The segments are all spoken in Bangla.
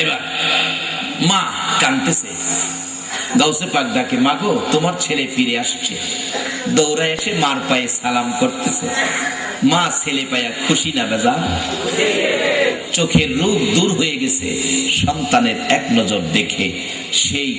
এবার, মা কানতেছে। গাউসে পাক ডাকে মাগো তোমার ছেলে ফিরে আসছে। দৌড়ায় এসে মার পায়ে সালাম করতেছে। মা ছেলে পায়া খুশি না বেজা চোখের রূপ দূর হয়ে গেছে। সন্তানের এক নজর দেখে সেই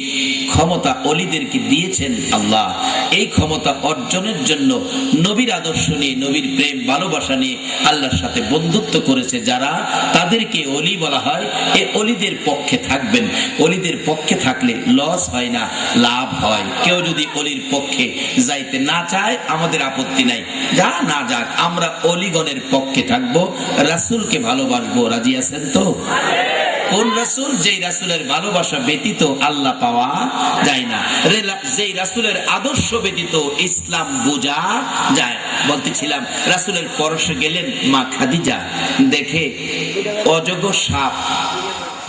ক্ষমতা অলিদেরকে দিয়েছেন আল্লাহ। এই ক্ষমতা অর্জনের জন্য নবীর আদর্শ নিয়ে, নবীর প্রেম, ভালোবাসা নিয়ে আল্লাহর সাথে বন্ধুত্ব করেছে যারা। তাদেরকে অলি বলা হয়। এ অলিদের পক্ষে থাকবেন। অলিদের পক্ষে থাকলে লস হয় না, লাভ হয়। কেউ যদি অলির পক্ষে যাইতে না চায়, আমাদের আপত্তি নাই। যা না যাক, আমরা অলিগণের পক্ষে থাকব, রাসুলকে ভালোবাসবো, রাজি আছেন তো? কোন রাসূল যেই রাসূলের ভালোবাসা ব্যতীত আল্লাহ পাওয়া যায় না। যেই রাসূলের আদর্শ ব্যতীত ইসলাম বোঝা যায়। বলতেছিলাম, রাসূলের পরশে গেলেন মা খাদিজা। দেখে অজগর সাপ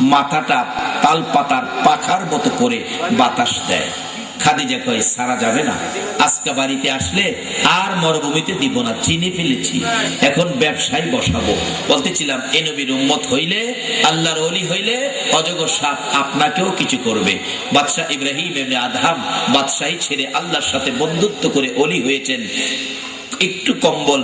মাথাটা তাল পাতার পাখার মতো করে বাতাস দেয়। খাদিজা কয়, সারা যাবে না। আজকে বাড়িতে আসলে আর মরুভূমিতে দিব না, চিনে ফেলেছি। এখন ব্যবসায় বসাবো। বলতেছিলাম, এ নবীর উম্মত হইলে, আল্লাহর অলি হইলে অজগর সাপ আপনাকেও কিছু করবে। বাদশাহ ইব্রাহিম এমনি আধাম বাদশাহী ছেড়ে আল্লাহর সাথে বন্ধুত্ব করে অলি হয়েছেন। একটু কম্বল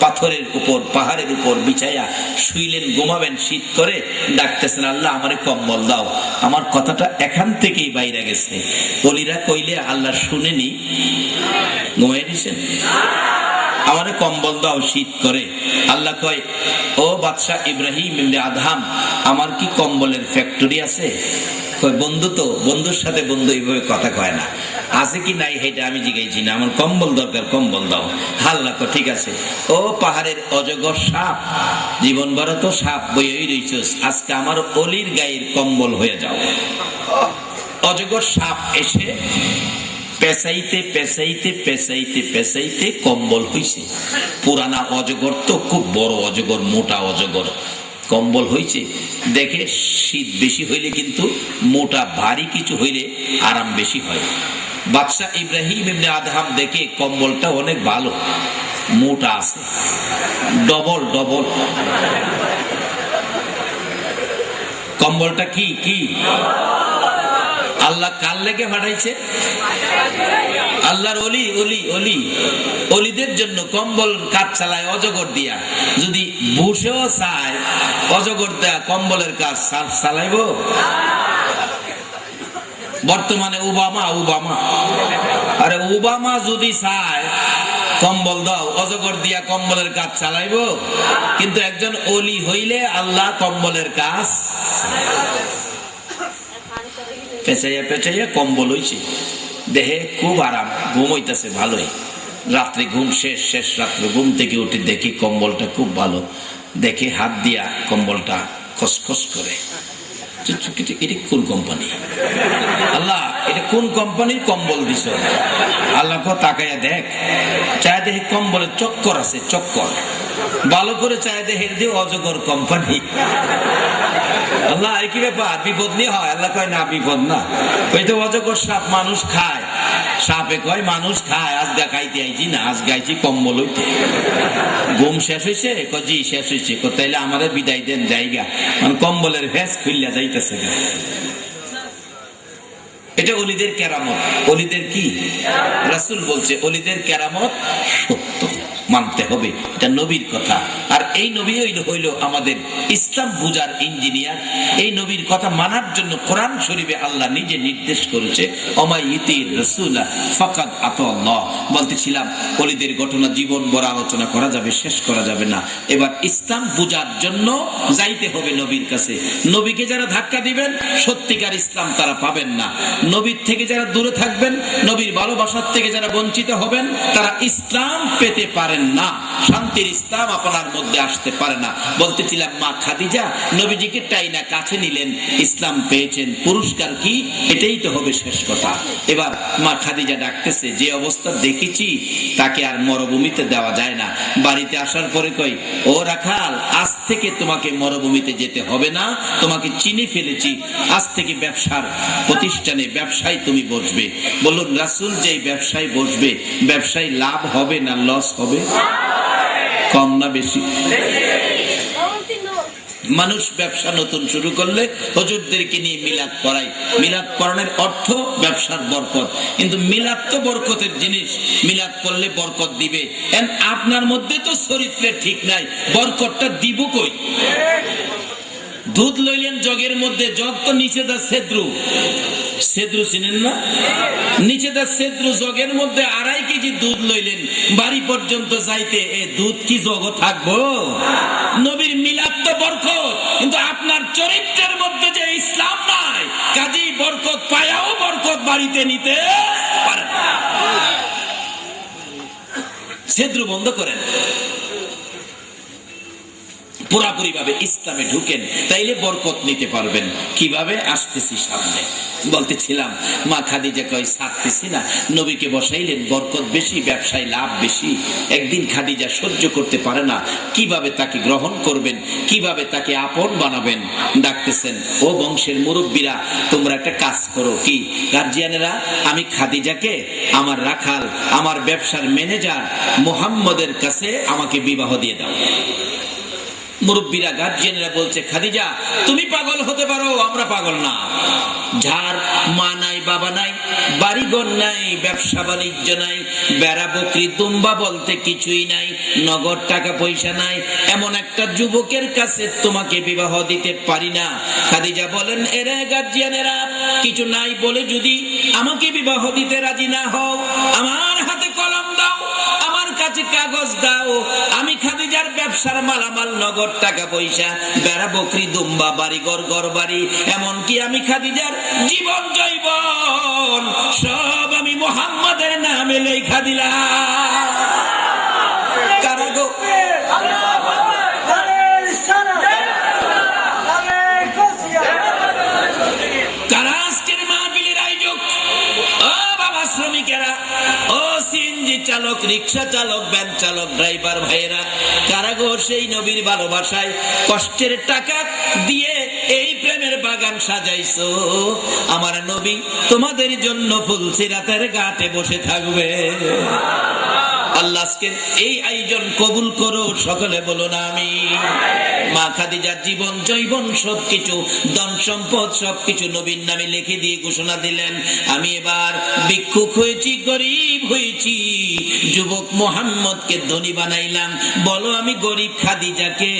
পাথরের উপর, পাহাড়ের উপর বিছাইয়া শুইলেন, ঘুমাবেন, শীত করে ডাকতেছেন, আল্লাহ, আমারে কম্বল দাও। আমার কথাটা এখান থেকেই বাইরে গেছে। অলিরা কইলে, আল্লাহ শুনেনি। ঘুমাই দিছেন? আমারে কম্বল দাও, শীত করে। আল্লাহ কয়, ও বাদশাহ ইব্রাহিম আদহাম, আমার কি কম্বলের ফ্যাক্টরি আছে? বন্ধু তো, বন্ধুর সাথে বন্ধু এইভাবে কথা কয় না। আছে কি নাই সেটা আমি জিগাইছি না। আমার কম্বল দরকার, কম্বল দাও। হাল্লা কয় ঠিক আছে। ও পাহাড়ের অজগর সাপ জীবন ভর তো সাপ বইয়েই রইছস। আজকে আমার অলির গায়ের কম্বল হয়ে যাও। অজগর সাপ এসে পেঁচাইতে পেঁচাইতে পেঁচাইতে পেঁচাইতে কম্বল হইছে। পুরানা অজগর তো, খুব বড় অজগর, মোটা অজগর। কম্বল হইছে। দেখে শীত বেশি হইলে কিন্তু মোটা, ভারী কিছু হইলে আরাম বেশি হয়। বাদশাহ ইব্রাহিম এমনি আদহাম দেখে কম্বলটা অনেক ভালো। মোটা আছে। Double double. কম্বলটা কি কি? আল্লাহ কার লেগে পাঠাইছে? আল্লাহর অলি অলি অলি। অলিদের জন্য কম্বল কাজ চালায়, অজগর দিয়া। যদি বসেও চায়, অজগর দেয়া কম্বলের কাজ চালাইব? বর্তমানে ওবামা ওবামা আরে ওবামা যদি চায়, কম্বল দাও, অজগর দিয়া কম্বলের কাজ চালাইব? কিন্তু একজন অলি হইলে আল্লাহ কম্বলের কাজ পেঁচাইয়া পেঁচাইয়া কম্বল হইছে। দেহে খুব আরাম, ঘুম হইতেছে ভালোই। রাত্রে ঘুম শেষ শেষ রাত্রে ঘুম থেকে উঠে দেখি কম্বলটা খুব ভালো। দেখে হাত দিয়া কম্বলটা খসখস করে। কোন কোম্পানি আল্লাহ, এটা কোন কোম্পানির কম্বল আল্লাহ দেখ চক্কর আছে, চক্কর। ভালো করে দিয়ে অজগর কোম্পানি আল্লাহ কি ব্যাপার? বিপদ নিয়ে হয়? আল্লাহ কয়, না, বিপদ না। ওই তো অজগর সাপ মানুষ খায়। সাপে কয়, মানুষ খায়, আজ গা খাইতে আইছি না, আজ গাইছি কম্বল হইতে ঘুম শেষ হয়েছে কজি শেষ হয়েছে তাইলে আমাদের বিদায় দেন জায়গা মানে কম্বলের ভেস খুললা যাইতেছে। এটা অলিদের কেরামত। অলিদের কি? রাসুল বলছে, অলিদের কেরামত সত্য। মানতে হবে, এটা নবীর কথা। আর এই নবী হইল হইল আমাদের ইসলাম বুজার ইঞ্জিনিয়ার। এই নবীর কথা মানার জন্য কোরআন শরীফে আল্লাহ নিজে নির্দেশ করেছে বলতেছিলাম, অলিদের ঘটনা জীবন বড় আলোচনা করা যাবে, শেষ করা যাবে না। এবার ইসলাম বুজার জন্য যাইতে হবে নবীর কাছে। নবীকে যারা ধাক্কা দিবেন, সত্যিকার ইসলাম তারা পাবেন না। নবীর থেকে যারা দূরে থাকবেন, নবীর ভালোবাসার থেকে যারা বঞ্চিত হবেন, তারা ইসলাম পেতে পারেন না, শান্তির ইসলাম আপনার মধ্যে আসতে পারে না। বলতেছিলাম, মা খাদিজা, নবীজিকে টাইনা কাছে নিলেন, ইসলাম পেয়েছেন, পুরস্কার কি? এটাই তো হবে শেষ কথা। এবার মা খাদিজা ডাকতেছে, যে অবস্থা দেখেছি, তাকে আর মরুভূমিতে দেওয়া যায় না। বাড়িতে আসার পরে কই, ও রাখাল আজ থেকে তোমাকে মরুভূমিতে যেতে হবে না। তোমাকে চিনে ফেলেছি। আজ থেকে ব্যবসার প্রতিষ্ঠানে ব্যবসায় তুমি বসবে। বলুন, রাসুল যে ব্যবসায় বসবে, ব্যবসায় লাভ হবে না লস হবে? কম না বেশি? মানুষ ব্যবসা নতুন শুরু করলে হজুরদেরকে নিয়ে মিলাদ পড়াই মিলাদ পড়ানোর অর্থ ব্যবসার বরকত। কিন্তু মিলাদ তো বরকতের জিনিস। মিলাদ করলে বরকত দিবে। আপনার মধ্যে তো চরিত্রে ঠিক নাই। বরকতটা দিব কই? দুধ লইলেন জগের মধ্যে। জগ তো নিচে দা সেদ্রু। সেদ্রু চিনেন না? নিচে দা সেদ্রু জগের মধ্যে আড়াই কেজি দুধ লইলেন। বাড়ি পর্যন্ত যাইতে এ দুধ কি জগ থাকব? নবীর বরকত কিন্তু আপনার চরিত্রের মধ্যে যে ইসলাম নাই, কাজী বরকত পায়াও বরকত বাড়িতে নিতে পারে না। বন্ধ করেন পুরাপুরি ভাবে ইসলামে ঢুকেন, তাইলে বরকত নিতে পারবেন। কীভাবে? আসতেছি সামনে। বলতেছিলাম, মা খাদিজা কয় ছাড়তেছি না। নবীকে বসাইলেন, বরকত বেশি, ব্যবসায় লাভ বেশি। একদিন খাদিজা সহ্য করতে পারে না। কীভাবে তাকে গ্রহণ করবেন? কীভাবে তাকে আপন বানাবেন? ডাকতেছেন, ও বংশের মুরব্বীরা, তোমরা একটা কাজ করো। কি? গার্জিয়ানেরা, আমি খাদিজাকে, আমার রাখাল, আমার ব্যবসার ম্যানেজার মোহাম্মদের কাছে আমাকে বিবাহ দিয়ে দাও। মুরব্বীরা গার্জিয়ানরা বলছে, খাদিজা, তুমি পাগল হতে পারো, আমরা পাগল না। যার মা নাই, বাবা নাই, বাড়িঘর নাই, ব্যবসা বাণিজ্য নাই, বেড়া বকরি, দুম্বা বলতে কিছুই নাই, নগদ টাকা পয়সা নাই, এমন একটা যুবকের কাছে তোমাকে বিবাহ দিতে পারি না। খাদিজা বলেন, এরা গার্জিয়ানেরা কিছু নাই বলে যদি আমাকে বিবাহ দিতে রাজি না হও, আমার কাছে কাগজ দাও। আমি খাদিজার ব্যবসার মালামাল, নগদ টাকা পয়সা, বেড়া, বকরি, দুম্বা, বাড়ি, ঘর ঘর, বাড়ি। এমনকি আমি খাদিজার জীবন জৈবন সব আমি মোহাম্মদের নামে লেখা দিলাম। চালক, রিক্সা চালক ভ্যান চালক ড্রাইভার ভাইয়েরা, কারা গো সেই নবীর ভালোবাসায় কষ্টের টাকা দিয়ে এই প্রেমের বাগান সাজাইছো? আমার নবী তোমাদের জন্য ফুলসিরাতের ঘাটে বসে থাকবে। আল্লাহ আজকে এই আয়োজন কবুল করো, সকলে বলো না আমি মা খাদিজার জীবন জৈবন সবকিছু, ধন সম্পদ সবকিছু নবীন নামে লিখে দিয়ে ঘোষণা দিলেন। আমি এবার ভিক্ষুক হয়েছি, গরিব হয়েছি। যুবক মোহাম্মদকে ধনী বানাইলাম। বলো আমি গরিব খাদিজাকে,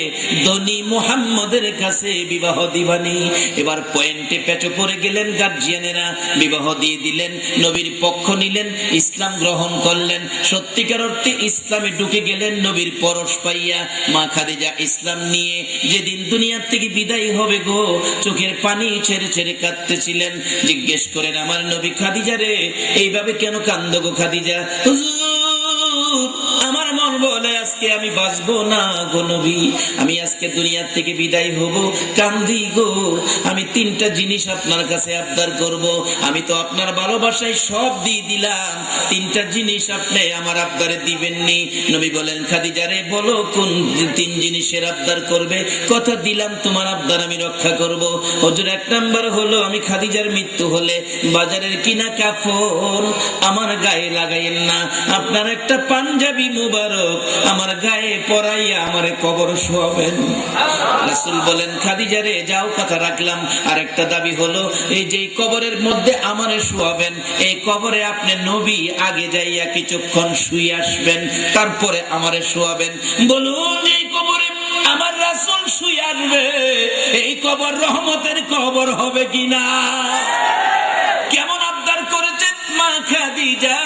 ধনী মোহাম্মদের কাছে বিবাহ দিবানি। এবার পয়েন্টে পেঁচো পড়ে গেলেন গার্জিয়ানেরা, বিবাহ দিয়ে দিলেন। নবীর পক্ষ নিলেন, ইসলাম গ্রহণ করলেন। সত্যিকার অর্থে ইসলামে ঢুকে গেলেন নবীর পরশ পাইয়া। মা খাদিজা ইসলাম নিয়ে যেদিন দুনিয়ার থেকে বিদায় হবে গো চোখের পানি ছেড়ে ছেড়ে কাঁদতেছিলেন। জিজ্ঞেস করেন আমার নবী খাদিজা রে? এইভাবে কেন কান্দ গো খাদিজা? হুজুর, আমার মন বলে, আজকে আমি বাঁচবো না গো নবী। আমি আজকে দুনিয়ার থেকে বিদায় হব। কান্দি গো। আমি তিনটা জিনিস আপনার কাছে আবদার করব। আমি তো আপনার ভালোবাসায় সব দিয়ে দিলাম। তিনটা জিনিস আপনি আমার আবদারে দিবেননি। নবী বলেন খাদিজারে বলো কোন তিন জিনিসের আবদার করবে? কথা দিলাম, তোমার আবদার আমি রক্ষা করব। হজুর, এক নাম্বার হলো, আমি খাদিজার মৃত্যু হলে বাজারের কিনা কাফন আমার গায়ে লাগাইয়েন না। আপনার একটা পাঞ্জাবি মুবারক আমার গায়ে পরাইয়া আমারে কবর শোয়াবেন। রাসূল বলেন খাদিজারে যাও কথা রাখলাম। আর একটা দাবি হলো, এই যে কবরের মধ্যে আমারে শোয়াবেন, এই কবরে আপনি নবী আগে যাইয়া কিছুক্ষণ শুয়ে আসবেন, তারপরে আমারে শোয়াবেন। বলুন, এই কবরে আমার রাসূল শুয়ে আসবে, এই কবর রহমতের কবর হবে কিনা?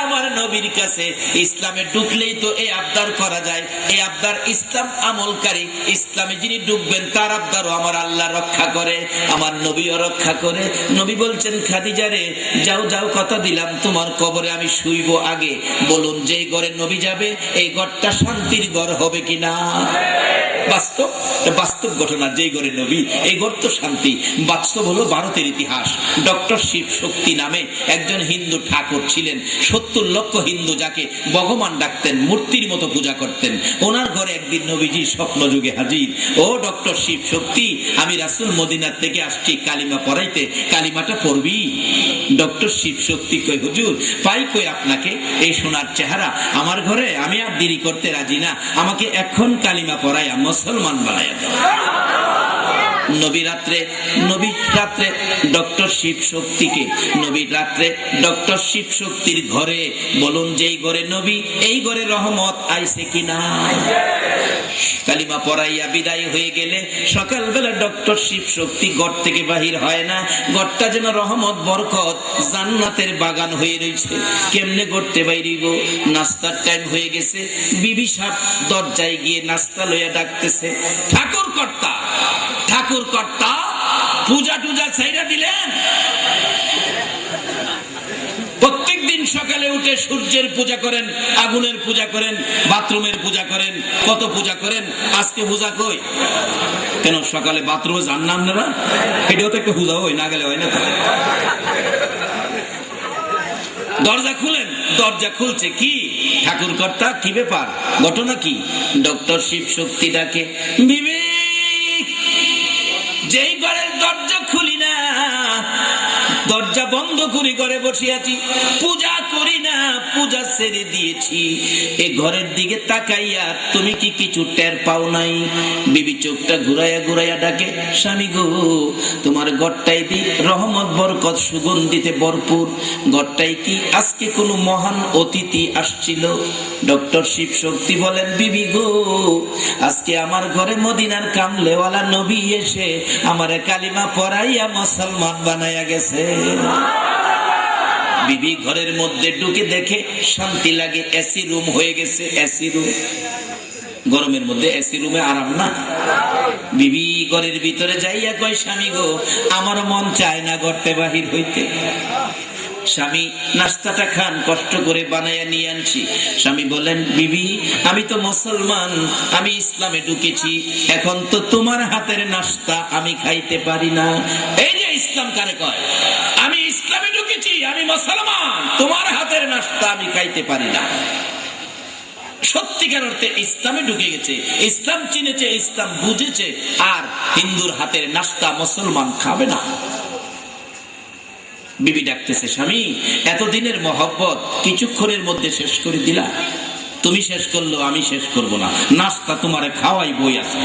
আমার নবীর কাছে। ইসলামে ঢুকলেই তো এই আবদার করা যায়। এই আবদার ইসলাম আমলকারী। ইসলামে যিনি ঢুকবেন, তার আবদারও আমার আল্লাহ রক্ষা করে, আমার নবীও রক্ষা করে। নবী বলছেন, খাদিজা রে, যাও যাও, কথা দিলাম, তোমার কবরে আমি শুইব আগে। বলুন যে ঘরে নবী যাবে, এই ঘরটা শান্তির ঘর হবে কিনা? বাস্তব বাস্তব ঘটনা ঘরে নবী, এই ঘর তো শান্তি, বাস্তব হলো ভারতের ইতিহাস। ডক্টর শিব শক্তি নামে একজন হিন্দু ঠাকুর ছিলেন, সত্তর লক্ষ হিন্দু যাকে ভগবান ডাকতেন, মূর্তির মতো পূজা করতেন। ওনার ঘরে একদিন নবীজি স্বপ্ন যুগে হাজির। ও ডক্টর শিব শক্তি, আমি রাসুল মদিনার থেকে আসছি, কালিমা পড়াইতে, কালিমাটা পড়বি? ডক্টর শিব শক্তি কই হুজুর, পাই কই আপনাকে? এই সোনার চেহারা আমার ঘরে, আমি আর দেরি করতে রাজি না। আমাকে এখন কালিমা পড়াই পড়াইয়া মুসলমান বানাইয়া নবী রাত্রে নবী রাত্রে ডক্টর শিব শক্তিকে নবী রাত্রে ডক্টর শিব শক্তির ঘরে বলুন যে এই ঘরে নবী, এই ঘরে রহমত আইছে কিনা? কালিমা পড়াইয়া বিদায় হয়ে গেলে সকালবেলা ডক্টর শিব শক্তি গড় থেকে বাহির হয় না। গড়টা যেন রহমত, বরকত জান্নাতের বাগান হয়ে রয়েছে কেমনে গড়তে বাইরিব নাস্তার টাইম হয়ে গেছে। বিবি সাপ দরজায় গিয়ে নাস্তা লইয়া ডাকতেছে ঠাকুর কর্তা ঠাকুর কর্তা পূজা টুজা ছাইরা দিলেন প্রত্যেক দিন সকালে উঠে সূর্যের পূজা করেন, আগুনের পূজা করেন, বাথরুমের পূজা করেন, কত পূজা করেন, আজকে পূজা কই? কেন সকালে বাথরুমে যান না আপনারা? এটাও তো একটু পূজা হয়, না গেলে হয় না দরজা খুলেন, দরজা খুলছে কি? ঠাকুর কর্তা কি ব্যাপার? ঘটনা কি? ডক্টর শিব শক্তি ডাকে, বিবেক! দরজা বন্ধ করে ঘরে বসে পূজা পূজা ছেড়ে দিয়েছি। এ ঘরের দিকে তাকাইয়া তুমি কি কিছু টের পাও নাই? বিবি চোখটা ঘুরাইয়া ঘুরাইয়া ডাকে, স্বামী গো, তোমার ঘরটাই দি রহমত, বরকত, সুগন্ধিতে ভরপুর? ঘরটাই কি আজকে কোনো মহান অতিথি আসছিল? ডক্টর শিব শক্তি বলেন, বিবি গো, আজকে আমার ঘরে মদিনার কামলেওয়ালা নবী এসে আমার কালিমা পড়াইয়া মুসলমান বানাইয়া গেছে। বিবি ঘরের মধ্যে ঢুকে দেখে শান্তি লাগে এসি রুম হয়ে গেছে এসি রুম গরমের মধ্যে এসি রুমে আরাম না? বিবি ঘরের ভিতরে যাইয়া কয়, স্বামী গো, আমার মন চায় না গড়তে বাহির হইতে। স্বামী নাস্তাটা খান, কষ্ট করে বানাইয়া নিয়ে আনছি। স্বামী বলেন বিবি, আমি তো মুসলমান, আমি ইসলামে ঢুকেছি, এখন তো তোমার হাতের নাস্তা আমি খাইতে পারি না। এই ইসলাম কারে কয়? আমি ইসলামে ঢুকেছি, আমি মুসলমান। তোমার হাতের নাস্তা আমি খাইতে পারি না। সত্যিকার অর্থে ইসলামে ঢুকে গেছে, ইসলাম চিনেছে, ইসলাম বুঝেছে, আর হিন্দুর হাতের নাস্তা মুসলমান খাবে না। বিবি ডাকতেছে, স্বামী, এতদিনের মহব্বত কিছুক্ষণের মধ্যে শেষ করে দিলা। তুমি শেষ করল, আমি শেষ করব না। নাস্তা তোমারে খাওয়াই বই আছে।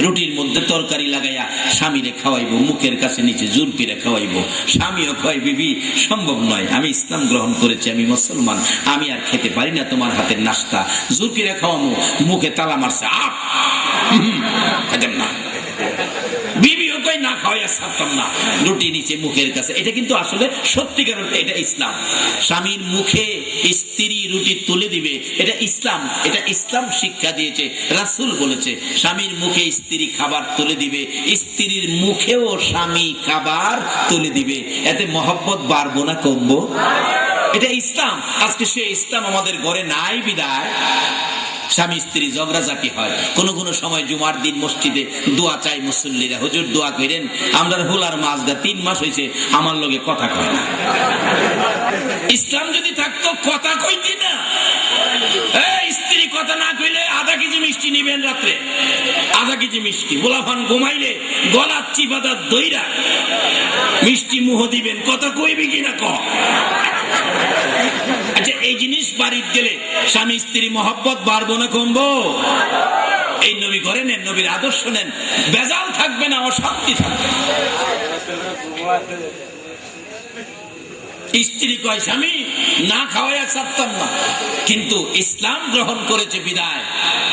রুটির মধ্যে তরকারি লাগাইয়া স্বামীরে খাওয়াইবো, মুখের কাছে নিচে জুরপিরে খাওয়াইবো। স্বামীও খাওয়াই বিবি, সম্ভব নয়, আমি ইসলাম গ্রহণ করেছি, আমি মুসলমান, আমি আর খেতে পারি না তোমার হাতের নাস্তা। জুরপিরে খাওয়ামো, মুখে তালা মারছে আপ না। বিবিও না খাওয়াইয়া ছাড়তাম না। রুটি নিচে মুখের কাছে। এটা কিন্তু আসলে সত্যিকার অর্থে এটা ইসলাম। স্বামীর মুখে স্ত্রী রুটি তুলে দিবে, এটা ইসলাম। এটা ইসলাম শিক্ষা দিয়েছে, রাসূল বলেছে, স্বামীর মুখে স্ত্রী খাবার তুলে দিবে, স্ত্রীর মুখেও স্বামী খাবার তুলে দিবে। এতে মহব্বত বাড়বো না কমবো? এটা ইসলাম। আজকে সে ইসলাম আমাদের ঘরে নাই বিদায়। স্বামী স্ত্রী ঝগড়াঝাটি হয়। কোনো কোনো সময় জুমার দিন মসজিদে দোয়া চাই মুসল্লিরা, হুজুর, দোয়া করেন। আমরা হুলার মাছ দা তিন মাস হয়েছে, আমার লগে কথা কয় না। ইসলাম যদি থাকতো, কথা কইতি না। স্ত্রী, কথা না কইলে আধা কেজি মিষ্টি নিবেন রাত্রে। আধা কেজি মিষ্টি। গোলাফান ঘুমাইলে গলা চিপাদা দইরা মিষ্টি মুহ দিবেন। কথা কইবি কিনা ক? আচ্ছা এই জিনিস বাড়ির গেলে স্বামী স্ত্রী মহব্বত বাড়বো না কমবো? এই নবী করে নেন, নবীর আদর্শ নেন। বেজাল থাকবে না, অশান্তি থাকবে। স্ত্রী কয়, স্বামী, না খাওয়াইয়া ছাড়তাম না। কিন্তু ইসলাম গ্রহণ করেছে বিদায়।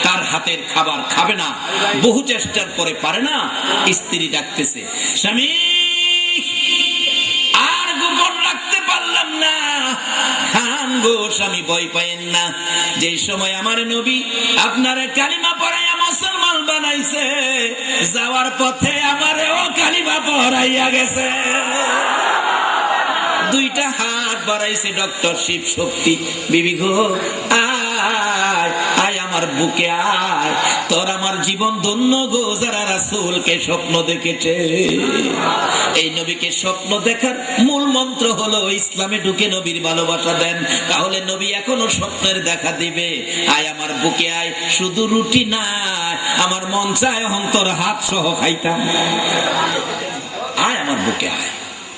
তার হাতের খাবার খাবে না, বহু চেষ্টার পরে পারে না, স্ত্রী ডাকতেছে, স্বামী, আর পারলাম না। গো, স্বামী, ভয় না। যে সময় আমার নবী আপনার কালিমা পড়াইয়া মুসলমান বানাইছে, যাওয়ার পথে আমারেও কালিমা পড়াইয়া গেছে। দুইটা হাত বাড়াইছে ডক্টর শিব শক্তি। বিবি গো, আয় আমার বুকে আয়। তোর আমার জীবন ধন্য গো, যারা রাসূলকে স্বপ্ন দেখেছে। এই নবীকে স্বপ্ন দেখার মূল মন্ত্র হলো, ইসলামে ঢুকে নবীর ভালোবাসা দেন। তাহলে নবী এখনও স্বপ্নের দেখা দিবে। আয় আমার বুকে আয়, শুধু রুটি না, আমার মন চায় অন্তর হাত সহ খাইতাম। আয় আমার বুকে আয়।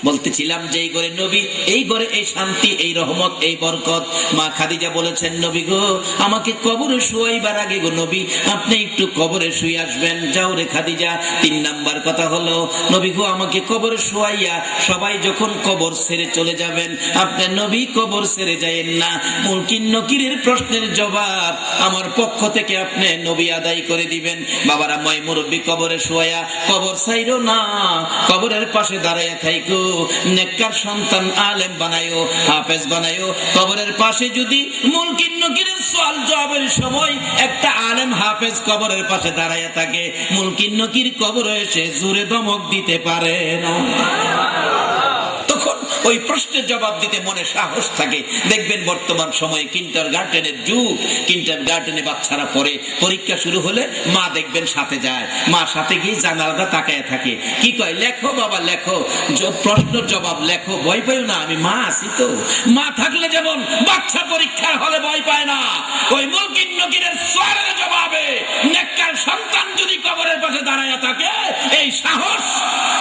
বলতেছিলাম যে এই ঘরে নবী, এই ঘরে এই শান্তি, এই রহমত, এই বরকত। মা খাদিজা বলেছেন, নবী গো, আমাকে কবরে শুয়াইবার আগে গো নবী, আপনি একটু কবরে শুয়ে আসবেন। যাও রে খাদিজা, তিন নাম্বার কথা হলো, নবী গো, আমাকে কবরে শুয়াইয়া সবাই যখন কবর ছেড়ে চলে যাবেন আপনি নবী কবর ছেড়ে যায়েন না। মুলকিন নকিরের প্রশ্নের জবাব আমার পক্ষ থেকে আপনি নবী আদায় করে দিবেন। বাবারা, ময় মুরব্বী কবরে শুয়াইয়া কবর চাইরো না, কবরের পাশে দাঁড়াইয়া থাইকো। নেককার সন্তান আলেম বানায়ো, হাফেজ বানায়ো। কবরের পাশে যদি মুলকিন নকিরের সওয়াল জবাবের সময় একটা আলেম হাফেজ কবরের পাশে দাঁড়াইয়া থাকে, মুলকিন নকির কবর এসে জোরে ধমক দিতে পারে না। ওই প্রশ্নের জবাব দিতে মনে সাহস থাকে। দেখবেন বর্তমান সময়ে কিন্টার গার্ডেনের যুগ। কিন্টার গার্ডেনে বাচ্চারা পড়ে, পরীক্ষা শুরু হলে মা দেখবেন সাথে যায়। মা সাথে গিয়ে জানালাটা তাকায় থাকে। কি কয়, লেখো বাবা, লেখো। প্রশ্নের জবাব লেখো, ভয় পাইও না, আমি মা আছি তো। মা থাকলে যেমন বাচ্চা পরীক্ষার হলে ভয় পায় না। ওই মুলকিন নকিরের সোয়ালের জবাবে নেককার সন্তান যদি কবরের পাশে দাঁড়ায় থাকে, এই সাহস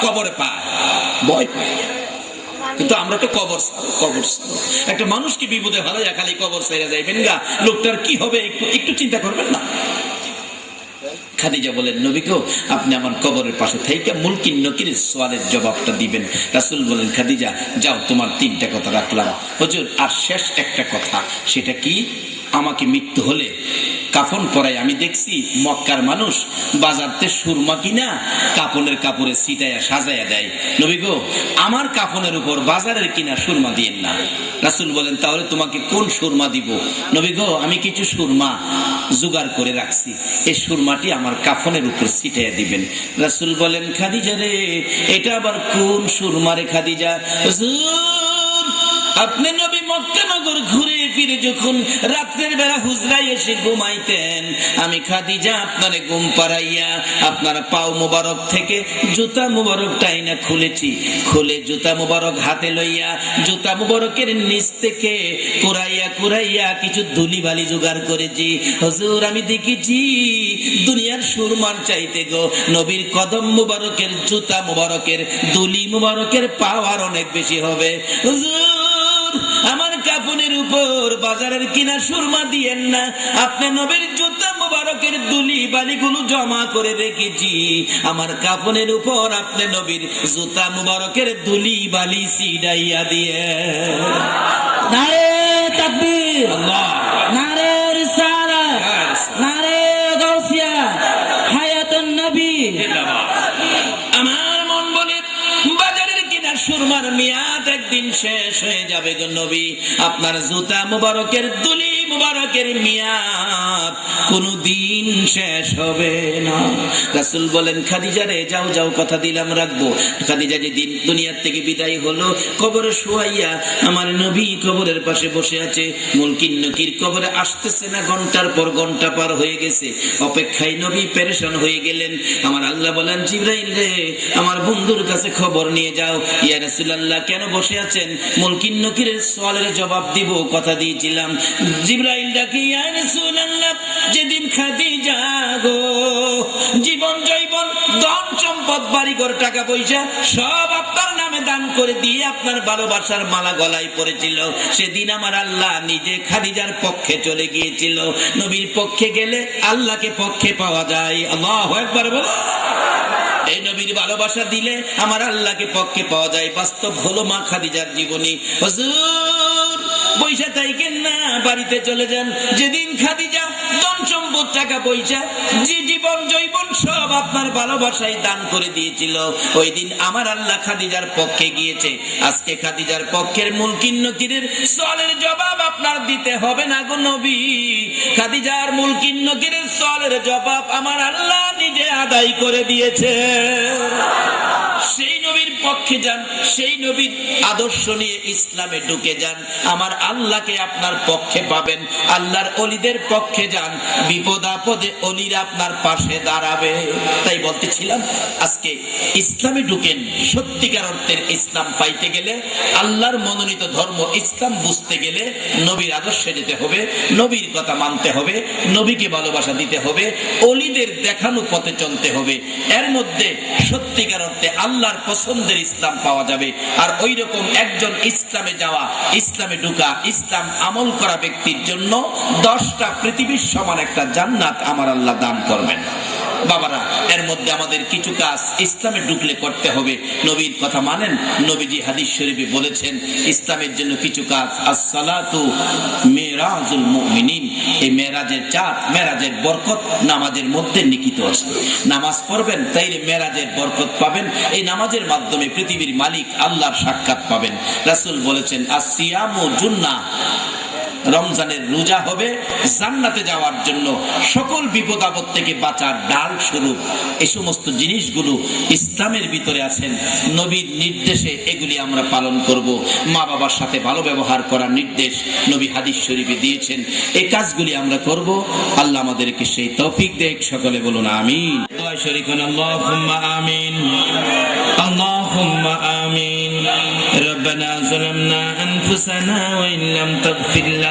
কবরে পায়, ভয় পায়। কিন্তু আমরা তো কবর কবর। একটা মানুষকে বিপদে হারাইয়া খালি কবর সাইরা যাইবেন গা, লোকটার কি হবে? একটু একটু চিন্তা করবেন না? খাদিজা বলেন নবীকেও আপনি আমার কবরের পাশে থাইকা মুলকিন নকির সোয়ালের জবাবটা দিবেন। রাসুল বলেন, খাদিজা, যাও, তোমার তিনটা কথা রাখলাম। হজুর, আর শেষ একটা কথা, সেটা কি? আমাকে মৃত্যু হলে কাফন পরাই আমি দেখছি মক্কার মানুষ বাজারতে সুরমা কিনা কাপনের কাপড়ে সিটাইয়া সাজাইয়া দেয়। নবী গো, আমার কাফনের উপর বাজারের কিনা সুরমা দিয়েন না। রাসুল বলেন, তাহলে তোমাকে কোন সুরমা দিব? নবী গো, আমি কিছু সুরমা জোগাড় করে রাখছি। এই সুরমাটি আমার কাফনের উপর ছিটাইয়া দিবেন। রাসুল বলেন, খাদিজা রে, এটা আবার কোন সুরমা রে খাদিজা? আপনি নবী মক্কা নগর ঘুরে ফিরে যখন রাত্রের বেলা হুজরাই এসে ঘুমাইতেন, আমি খাদিজা আপনারে ঘুম পাড়াইয়া আপনার পাও মোবারক থেকে জুতা মোবারক টাইনা খুলেছি। খুলে জুতা মোবারক হাতে লইয়া, জুতা মোবারকের নিচ থেকে কুড়াইয়া কুড়াইয়া কিছু ধুলি বালি জোগাড় করেছি। হুজুর, আমি দেখেছি দুনিয়ার সুরমার চাইতে গো নবীর কদম মুবারকের জুতা মুবারকের দুলি মুবারকের পাওয়ার অনেক বেশি হবে। হুজুর, আমার কাপনের উপর বাজারের কিনা সুরমা দিয়েন না। আপনি নবীর জুতা মুবারকের দুলি বালিগুলো জমা করে রেখেছি। আমার কাপনের উপর আপনি নবীর জুতা মুবারকের দুলি বালি সিডাইয়া দিয়ে তাকবীর। আল্লাহ। শেষ হয়ে যাবে গো নবী। আপনার জুতা মুবারকের দুলি মুবারকের মেয়াদ কোনদিন শেষ হবে না। রাসূল বলেন, খাদিজা রে, যাও যাও, কথা দিলাম, রাখব। খাদিজা যেদিন দুনিয়ার থেকে বিদায় হলো, কবরে শুয়াইয়া আমার নবী কবরের পাশে বসে আছে। মুলকিন নকির কবরে আসতেছে না, ঘণ্টার পর ঘণ্টা পার হয়ে গেছে। অপেক্ষায় নবী পেরেশান হয়ে গেলেন। আমার আল্লাহ বলেন, জিব্রাইল রে, আমার বন্ধুর কাছে খবর নিয়ে যাও। ইয়া রাসূলুল্লাহ, কেন বসে আছেন? মুলকিন নকিরের সওয়ালের জবাব দিব, কথা দিয়েছিলাম। জিব্রাইল ডাকে ইয়া রাসূলুল্লাহ যেদিন খাদিজা গো, জীবন জৈবন ধন, সম্পদ বাড়ি ঘর টাকা পয়সা, সব আপনার নামে দান করে দিয়ে আপনার ভালোবাসার মালা গলায় পড়েছিল। সেদিন আমার আল্লাহ নিজে খাদিজার পক্ষে চলে গিয়েছিল। নবীর পক্ষে গেলে আল্লাহকে পক্ষে পাওয়া যায়। আল্লাহ একবার বলো। এই নবীর ভালোবাসা দিলে আমার আল্লাহকে পক্ষে পাওয়া যায়। বাস্তব হলো মা খাদিজার জীবনী। হুজুর পয়সা তাইকেন না, বাড়িতে চলে যান। যেদিন খাদিজা সম্পদ টাকা পয়সা, যে জীবন জৈবন সব আপনার ভালোবাসায় দান করে দিয়েছিল। ওই দিন আমার আল্লাহ খাদিজার পক্ষে গিয়েছে। আজকে খাদিজার পক্ষের মুলকিন নকিরের সলের জবাব আপনার দিতে হবে না গো নবী। খাদিজার মুলকিন নকিরের সলের জবাব আমার আল্লাহ নিজে আদায় করে দিয়েছে। সেই নবীর পক্ষে যান, সেই নবীর আদর্শ নিয়ে ইসলামে ঢুকে যান। আমার আল্লাহকে আপনার পক্ষে পাবেন, আল্লাহর অলিদের পক্ষে যান। বিপদ আপদে অলিরা আপনার পাশে দাঁড়াবে। তাই বলতেছিলাম, আজকে ইসলামে ঢুকেন, সত্যিকার অর্থের ইসলাম পাইতে গেলে, আল্লাহর মনোনীত ধর্ম ইসলাম বুঝতে গেলে নবীর আদর্শে যেতে হবে, নবীর কথা মানতে হবে, নবীকে ভালোবাসা দিতে হবে, অলিদের দেখানো পথে চলতে হবে। এর মধ্যে সত্যিকার অর্থে আল্লাহর পছন্দের ইসলাম পাওয়া যাবে। আর ওই রকম একজন ইসলামে যাওয়া, ইসলামে ঢুকা, ইসলাম আমল করা ব্যক্তির জন্য দশটা পৃথিবীর সমান একটা জান্নাত আমার আল্লাহ দান করবেন। বাবারা, এর মধ্যে আমাদের কিছু কাজ ইসলামে ঢুকলে করতে হবে। নবীর কথা মানেন? নবীজি হাদিস শরীফে বলেছেন, ইসলামের জন্য কিছু কাজ, আসসালাতু মেরাজুল মুমিনিন। এই মেরাজের চাঁদ, মেরাজের বরকত নামাজের মধ্যে নিকিত নামাজ পড়বেন মেরাজের বরকত পাবেন। এই নামাজের মাধ্যমে পৃথিবীর মালিক আল্লাহর সাক্ষাৎ পাবেন। রাসুল বলেছেন আসিয়ামু জুন্নাহ। রমজানের রোজা হবে জান্নাতে যাওয়ার জন্য সকল বিপদ আপদ থেকে বাঁচার ডাল স্বরূপ এই সমস্ত জিনিসগুলো ইসলামের ভিতরে আছেন নবীর নির্দেশে এগুলি আমরা পালন করব মা বাবার সাথে ভালো ব্যবহার করার নির্দেশ নবী হাদিস শরীফে দিয়েছেন এই কাজগুলি আমরা করব আল্লাহ আমাদেরকে সেই তৌফিক দেখ সকলে বলুন আমিন দোয়া শরীফ আল্লাহুম্মা আমিন আল্লাহুম্মা আমিন ربنا ظلمنا أنفسنا وإن لم تغفر لنا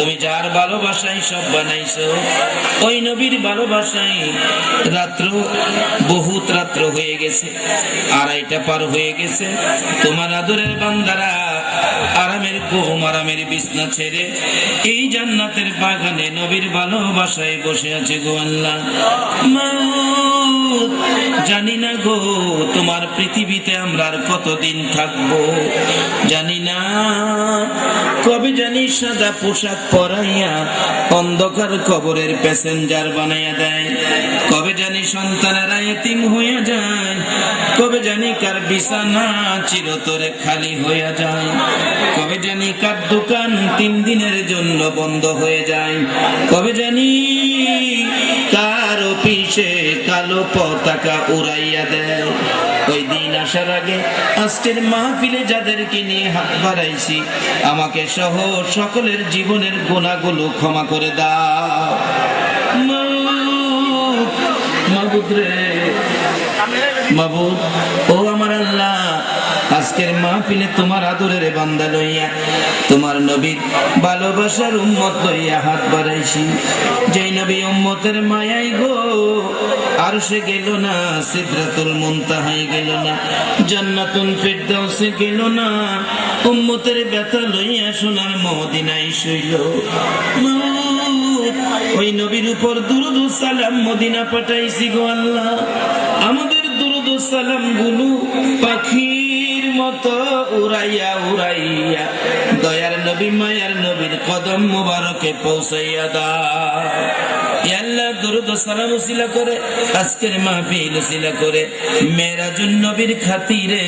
তুমি যার ভালোবাসাই সব বানাইছো, ওই নবীর ভালোবাসাই রাত্র, বহুত রাত্র হয়ে গেছে, আড়াইটা পার হয়ে গেছে। তোমার আদরের বান্দারা আরামের ঘুম, আরামের বিছনা ছেড়ে এই জান্নাতের বাগানে নবীর ভালোবাসায় বসে আছে গো আল্লাহ। জানি না গো তোমার পৃথিবীতে আমরা আর কতদিন থাকব। জানি না কবে জানি সাদা পোশাক পরাইয়া অন্ধকার কবরের প্যাসেঞ্জার বানাইয়া দেয়? কবে জানি সন্তানেরা এতিম হইয়া যায়? কবে জানি কার বিছানা চিরতরে খালি হইয়া যায়? কবে জানি কার দোকান তিন দিনের জন্য বন্ধ হয়ে যায়? কবে জানি কার অফিসে কালো পতাকা উড়াইয়া দেয়? ওই দিন আসার আগে আজকের মাহফিলে যাদেরকে নিয়ে হাত বাড়াইছি আমাকে সহ সকলের জীবনের গোনাগুলো ক্ষমা করে দাও। মাবুদ, রে। মাবুদ আজকের মাহফিলে তোমার আদরের বান্দা লইয়া, তোমার নবীর ভালোবাসার উম্মত লইয়া হাত বাড়াইছি। যেই নবী উম্মতের মায়াই গো, আর সে গেল না, সিদ্রাতুল মুনতাহাই গেল না, জান্নাতুল ফিরদাউসে গেল না, উম্মতের ব্যথা লইয়া সোনার মদিনায় শুইল। ওই নবীর উপর দুরুদ সালাম মদিনা পাঠাইছি গো আল্লাহ। আমাদের দুরুদ সালামগুলো পাখির মতো উড়াইয়া উড়াইয়া দয়ার নবী, মায়ার নবীর কদম মুবারকে পৌঁছাইয়া আল্লাহ দরুদ সালাম উসিলা করে, আজকের মাহফিল উসিলা করে মেরাজুন নবীর খাতিরে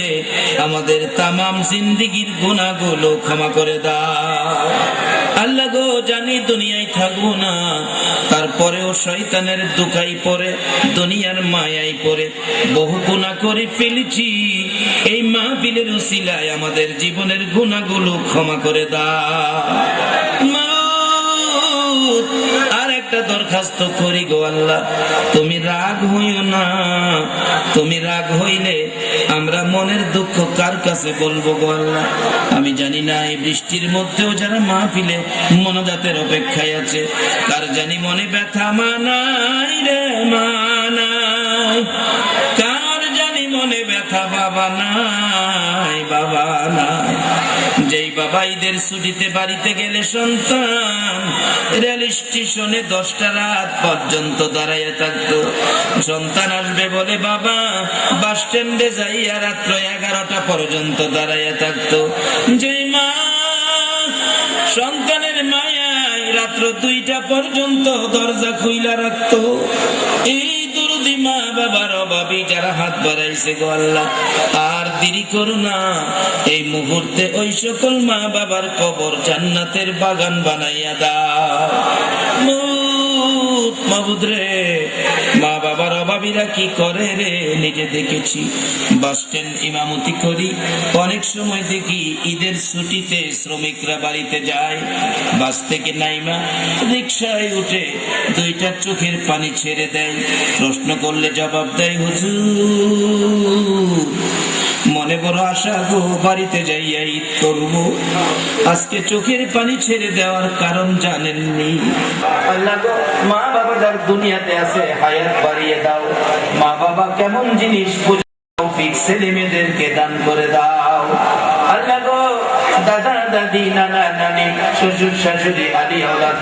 আমাদের তামাম জিন্দিগির গুনাহগুলো ক্ষমা করে দাও। আল্লাহ গো, জানি দুনিয়ায় থাকব না, তারপরেও শয়তানের দুকাই পরে, দুনিয়ার মায়াই পরে, বহু গুণা করে ফেলেছি এই মাহফিলের উসিলায় আমাদের জীবনের গুণাগুলো ক্ষমা করে দাও। আর একটা দরখাস্ত করি গো আল্লাহ। তুমি রাগ হইও না, তুমি রাগ হইলে আমরা মনের দুঃখ কার কাছে বলব গো আল্লাহ? আমি জানি না, এই বৃষ্টির মধ্যেও যারা মাহফিলে মনোজাতের অপেক্ষায় আছে কার জানি মনে ব্যথা মানাই রে মানাই বাবা নাই বাবা নাই। যেই বাবা ছুটিতে বাড়িতে গেলে সন্তান, রেল স্টেশনে দশটা রাত পর্যন্ত দাঁড়াইয়া সন্তান আসবে বলে বাবা, বাস স্ট্যান্ডে যাইয়া রাত্র এগারোটা পর্যন্ত দাঁড়াইয়া থাকতো। যেই মা, সন্তানের মায়ায় রাত্র দুইটা পর্যন্ত দরজা খুইলা রাখতো। এই বাবার অভাবী যারা হাত বাড়াইছে গো আল্লাহ। আর দেরি করো না, এই মুহূর্তে ওই সকল মা বাবার কবর জান্নাতের বাগান বানাইয়া দা মাবুদ রে। বাবার অভাবীরা কি করে রে? নিজে দেখেছি বাস স্ট্যান্ড ইমামতি করি। অনেক সময় দেখি ঈদের ছুটিতে শ্রমিকরা বাড়িতে যায়। বাস থেকে নাইমা রিক্সায় উঠে দুইটা চোখের পানি ছেড়ে দেয়। প্রশ্ন করলে জবাব দেয়, হুজুর মনে বড় আশা গো, বাড়িতে যাইয়া ঈদ আজকে চোখের পানি ছেড়ে দেওয়ার কারণ জানেননি। মা বাবা যার দুনিয়াতে আছে, হায়াত বাড়িয়ে দাও। মা বাবা কেমন জিনিস তৌফিক ছেলে মেয়েদেরকে দান করে দাও। আল্লাহ গো, দাদা, দাদি, নানা, নানি, শ্বশুর, শাশুড়ি আওলাদ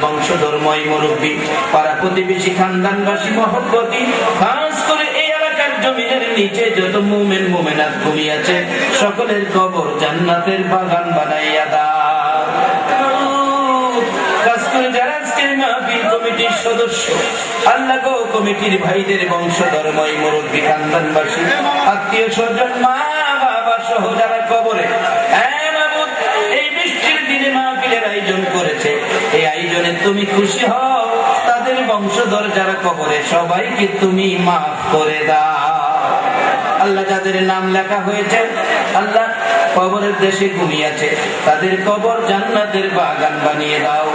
মুরব্বী, পাড়া প্রতিবেশী, খানদানবাসী, মহব্বতী, খাস করে জমিনের নিচে যত মুমেন মুমেনাত ঘুমিয়েছে, সকলের কবর জান্নাতের বাগান বানাইয়া কবরে হ্যাঁ এই আয়োজন করেছে। এই আয়োজনে তুমি খুশি হও, তাদের বংশধর যারা কবরে, সবাইকে তুমি মাফ করে দাও। আল্লাহ যাদের নাম লেখা হয়েছে, আল্লাহ কবরের দেশে ঘুমিয়েছে। তাদের কবর জান্নাতের বাগান বানিয়ে দাও।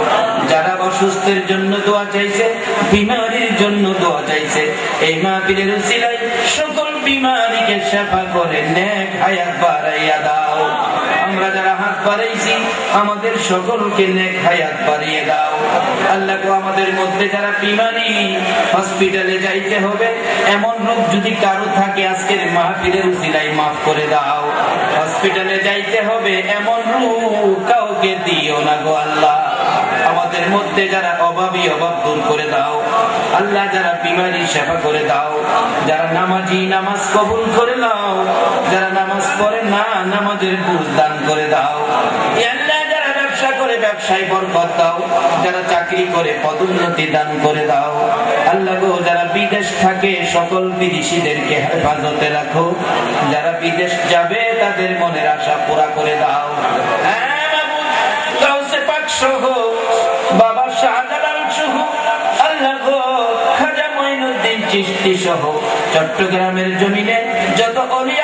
যারা অসুস্থের জন্য দোয়া চাইছে, বিমারির জন্য দোয়া চাইছে। এই মাহফিলের উসিলাই সকল বিমারিকে সেবা করে নেক হায়াত বাড়াইয়া দাও। আমরা যারা হাত বাড়াইছি, আমাদের সকলকে নেক হায়াত বাড়িয়ে দাও। আমাদের মধ্যে যারা বিমারি হসপিটালে যাইতে হবে, এমন রোগ যদি কারও থাকে, আজকের মাহফিলের উসিলাই মাফ করে দাও। হসপিটালে যাইতে হবে, এমন রোগ কাউকে দিও না গো আল্লাহ। আমাদের মধ্যে যারা অভাবী, অভাব দূর করে দাও। আল্লাহ যারা বিমারি সেবা করে দাও। যারা নামাজি, নামাজ কবুল করে যারা নামাজ পড়ে না, নামাজের বুঝ দান করে দাও এ আল্লাহ যারা ব্যবসা করে ব্যবসায় বরকত দাও, যারা চাকরি করে পদোন্নতি দান করে দাও। আল্লাহ যারা বিদেশ থাকে, সকল বিদেশিদেরকে হেফাজতে রাখো। যারা বিদেশ যাবে, তাদের মনের আশা পুরা করে দাও। হ্যাঁ চট্টগ্রামের জমিনে যত অলি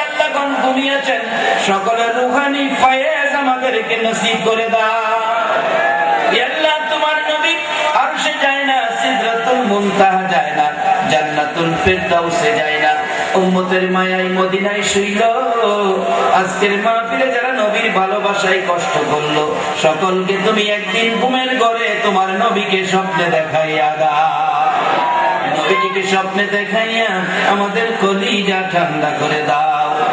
ঘুমিয়েছেন সকলের রুহানি ফায়েজ আমাদেরকে নসিব করে দাও। তোমার নবী আরশে যায় না মুনতাহা যায় না, জান্নাতুল ফিরদাউসে যায় না। উম্মতের মদিনায় শুইল। আজকের মাহফিলে যারা নবীর ভালোবাসায় কষ্ট করল, সকলকে তুমি একদিন ঘুমের ঘরে তোমার নবীকে স্বপ্নে দেখাইয়া দাও। নবীজিকে স্বপ্নে দেখাইয়া আমাদের কলিজা ঠান্ডা করে দাও।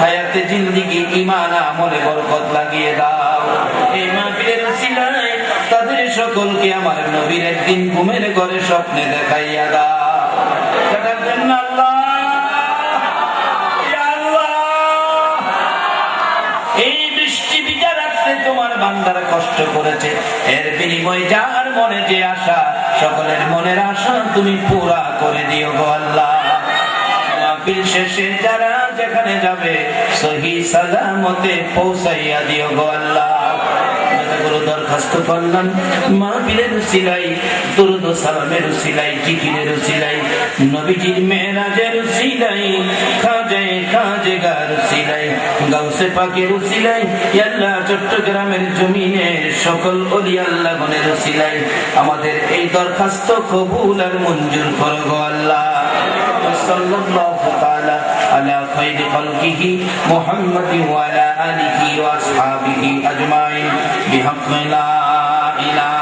হায়াতে জিন্দিগি ইমান আমলে বরকত লাগিয়ে দাও। এই মাহফিলের উসিলায় তাদের সকলকে আমার নবীর একদিন ঘুমের ঘরে স্বপ্নে দেখাইয়া দাও। কষ্ট করেছে। এর বিনিময়ে যার মনে যে আশা, সকলের মনের আশা তুমি পুরা করে দিও গো আল্লাহ। মাহফিল শেষে যারা যেখানে যাবে, সহি সালামতে পৌঁছাইয়া দিও গো আল্লাহ। চট্টগ্রামের জমিনে সকল অলি আল্লাহ গণের সিলাই আমাদের এই দরখাস্ত কবুল আর মঞ্জুর করো গো আল্লাহ। وصلى الله تعالى على خير خلقه محمد وعلى آله وأصحابه أجمعين بحق لا إله